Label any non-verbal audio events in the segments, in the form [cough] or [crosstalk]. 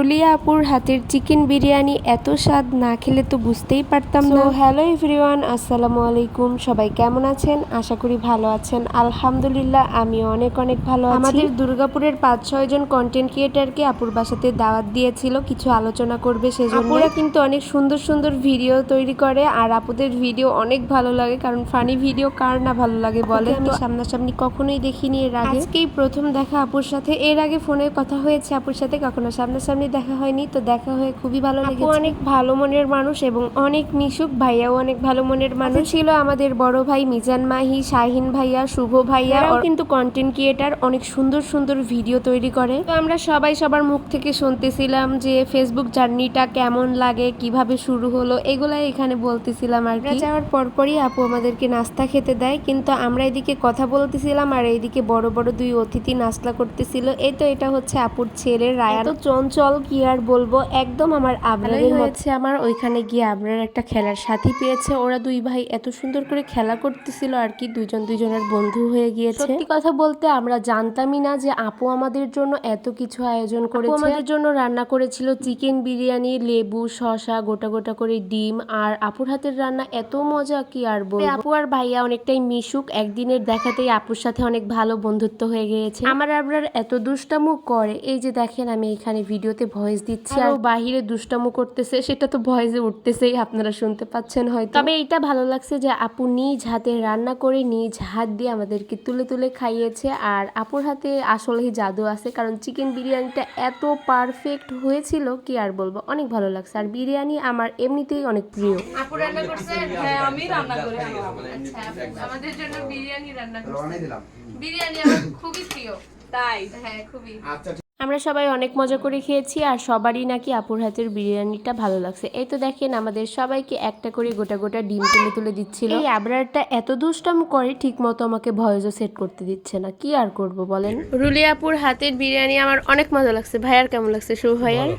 রুলিয়া আপুর হাতের চিকেন বিরিয়ানি এত স্বাদ না খেলে তো বুঝতেই পারতাম না। হ্যালো এভরিওয়ান আসসালামু আলাইকুম। সবাই কেমন আছেন? আশা করি ভালো আছেন। আলহামদুলিল্লাহ আমি অনেক অনেক ভালো আছি। আমাদের দুর্গাপুরের পাঁচ ছয় জন কন্টেন্ট ক্রিয়েটারকে আপুর বাসাতে দাওয়াত দিয়েছিল কিছু আলোচনা করবে সেজন্য। কিন্তু অনেক সুন্দর সুন্দর ভিডিও তৈরি করে আর আপুদের ভিডিও অনেক ভালো লাগে কারণ ফানি ভিডিও কার না ভালো লাগে বলে আমি সামনাসামনি কখনোই দেখিনি এর আগে। আজকেই প্রথম দেখা আপুর সাথে। এর আগে ফোনে কথা হয়েছে আপুর সাথে কখনো সামনাসামনি দেখা হয়নি তো দেখা হয়ে খুবই ভালো লেগেছে। অনেক ভালো মনের মানুষ এবং অনেক মিশুক ভাইয়াও অনেক ভালো মনের মানুষ। ছিল আমাদের বড় ভাই মিজান মাহি শাহিন ভাইয়া শুভ ভাইয়া কিন্তু কন্টেন্ট ক্রিয়েটার অনেক সুন্দর সুন্দর ভিডিও তৈরি করে। তো আমরা সবাই সবার মুখ থেকে শুনতেছিলাম যে ফেসবুক জার্নিটা কেমন লাগে কীভাবে শুরু হলো এগুলাই এখানে বলতেছিলাম আর কি। যাওয়ার পরপরই আপু আমাদেরকে নাস্তা খেতে দেয় কিন্তু আমরা এদিকে কথা বলতেছিলাম আর এইদিকে বড় বড় দুই অতিথি নাস্তা করতেছিল। এই তো এটা হচ্ছে আপুর ছেলে রায়া তো চঞ্চল কি আর বলব একদম আমার আবরারই হয়েছে আমার ওইখানে গিয়ে আবরার একটা খেলার সাথী পেয়েছে। ওরা দুই ভাই এত সুন্দর করে খেলা করতেছিল আর কি দুইজন দুইজনের বন্ধু হয়ে গিয়েছে। সত্যি কথা বলতে আমরা জানতামই না যে আপু আমাদের জন্য এত কিছু আয়োজন করেছে। আমাদের জন্য রান্না করেছিল চিকেন বিরিয়ানি লেবু শসা গোটা গোটা করে ডিম। আর আপুর হাতের রান্না এত মজা কি আর বলব? আপু আর ভাইয়া অনেকটাই মিশুক একদিনের দেখাতেই আপুর সাথে অনেক ভালো বন্ধুত্ব হয়ে গিয়েছে। আমার আবরার এত দুষ্টামু করে। এই যে দেখেন আমি এখানে ভিডিওতে ভয়েস দিচ্ছি আর বাহিরে দুষ্টামু করতেছে সেটা তো ভয়েসে উঠতেছেই আপনারা শুনতে পাচ্ছেন হয়তো। তবে এটা ভালো লাগছে যে আপু নিজ হাতে রান্না করে নিজ হাত দিয়ে আমাদেরকে তুলে তুলে খাইয়েছে আর আপুর হাতে আসলেই জাদু আছে কারণ চিকেন বিরিয়ানিটা এত পারফেক্ট হয়েছিল কি আর বলব অনেক ভালো লাগছে। আর বিরিয়ানি আমার এমনিতেই অনেক প্রিয়। আপু রান্না করছে? হ্যাঁ আমি রান্না করি। আচ্ছা আমাদের জন্য বিরিয়ানি রান্না দিলাম। বিরিয়ানি আমার খুবই প্রিয়। তাই? হ্যাঁ খুবই। আচ্ছা আমরা সবাই অনেক মজা করে খেয়েছি আর সবারই নাকি আপুর হাতের বিরিয়ানিটা ভালো লাগছে। এই তো দেখেন আমাদের সবাইকে একটা করে গোটা গোটা ডিম তুলে তুলে দিচ্ছিল। এই আবরারটা এত দুষ্টাম করে ঠিক মতো আমাকে ভয়েসও সেট করতে দিচ্ছে না। কি আর করব বলেন? রুলিয়াপুর হাতের বিরিয়ানি আমার অনেক মজা লাগছে। ভাইয়ার কেমন লাগছে? শুভ ভাইয়ার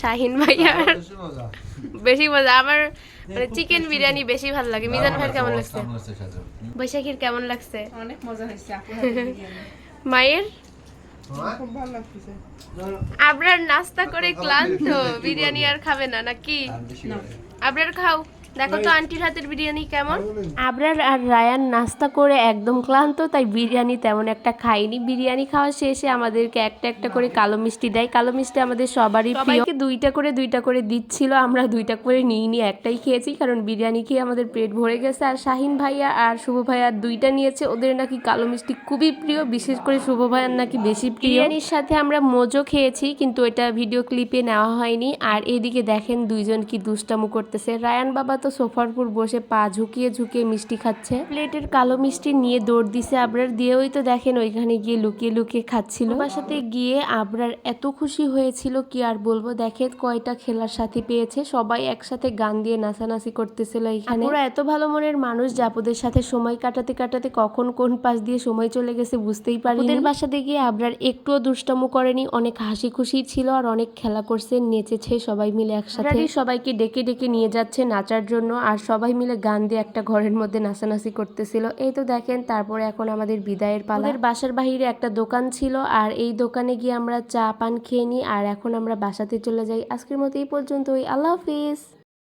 শাহিন ভাইয়ার? বেশি মজা। আমার মানে চিকেন বিরিয়ানি বেশি ভালো লাগে। মিজান ভাইয়ের কেমন লাগছে? বৈশাখীর কেমন লাগছে? অনেক মজা হয়েছে আপুর হাতের [laughs] বিরিয়ানি। মায়ের? আবরার নাস্তা করে ক্লান্ত বিরিয়ানি আর খাবে না নাকি? আবরার খাও। দেখো তো আন্টির হাতের বিরিয়ানি কেমন? আবরার আর রায়ান নাস্তা করে একদম ক্লান্ত তাই বিরিয়ানি তেমন একটা খাইনি। বিরিয়ানি খাওয়া শেষে আমাদেরকে একটা একটা করে কালো মিষ্টি দেয়। কালো মিষ্টি আমাদের সবারই সবাইকে দুইটা করে দুইটা করে দিচ্ছিল আমরা দুইটা করে নিইনি একটাই খেয়েছি কারণ বিরিয়ানি খেয়ে আমাদের পেট ভরে গেছে। আর শাহিন ভাইয়া আর শুভ ভাইয়া দুইটা নিয়েছে ওদের নাকি কালো মিষ্টি খুবই প্রিয় বিশেষ করে শুভ ভাইয়ার নাকি বেশি প্রিয়। বিরিয়ানির সাথে আমরা মোজো খেয়েছি কিন্তু এটা ভিডিও ক্লিপে নেওয়া হয়নি। আর এদিকে দেখেন দুইজন কি দুষ্টামু করতেছে। রায়ান বাবা তো সোফার উপর বসে পা ঝুঁকিয়ে ঝুঁকিয়ে মিষ্টি খাচ্ছে। প্লেটের কালো মিষ্টি নিয়ে দৌড় দিছে আবরার। দিয়েওই তো দেখেন ওইখানে গিয়ে লুকিয়ে লুকিয়ে খাচ্ছিল। বাসাতে গিয়ে আবরার এত খুশি হয়েছিল, কি আর বলব? দেখেন কয়টা খেলার সাথী পেয়েছে। সবাই একসাথে গান দিয়ে নাচানাচি করতেছিল এখানে। ওরা এত ভালো মনের মানুষ জাপুদের সাথে সময় কাটাতে কাটাতে কখন কোন পাশ দিয়ে সময় চলে গেছে বুঝতেই পারি ওদের বাসাতে গিয়ে আবরার একটুও দুষ্টামু করেনি। অনেক হাসি খুশি ছিল আর অনেক খেলা করছে, নেচেছে সবাই মিলে একসাথে। সবাইকে ডেকে ডেকে নিয়ে যাচ্ছে নাচার জন্য আর সবাই মিলে গান দিয়ে একটা ঘরের মধ্যে নাচানাচি করতেছিল। এই তো দেখেন, তারপরে এখন আমাদের বিদায়ের পালা। বাসার বাহিরে একটা দোকান ছিল আর এই দোকানে গিয়ে আমরা চা, পান খেয়ে নিই আর এখন আমরা বাসাতে চলে যাই। আজকের মতো এই পর্যন্তই। আল্লাহ হাফিজ।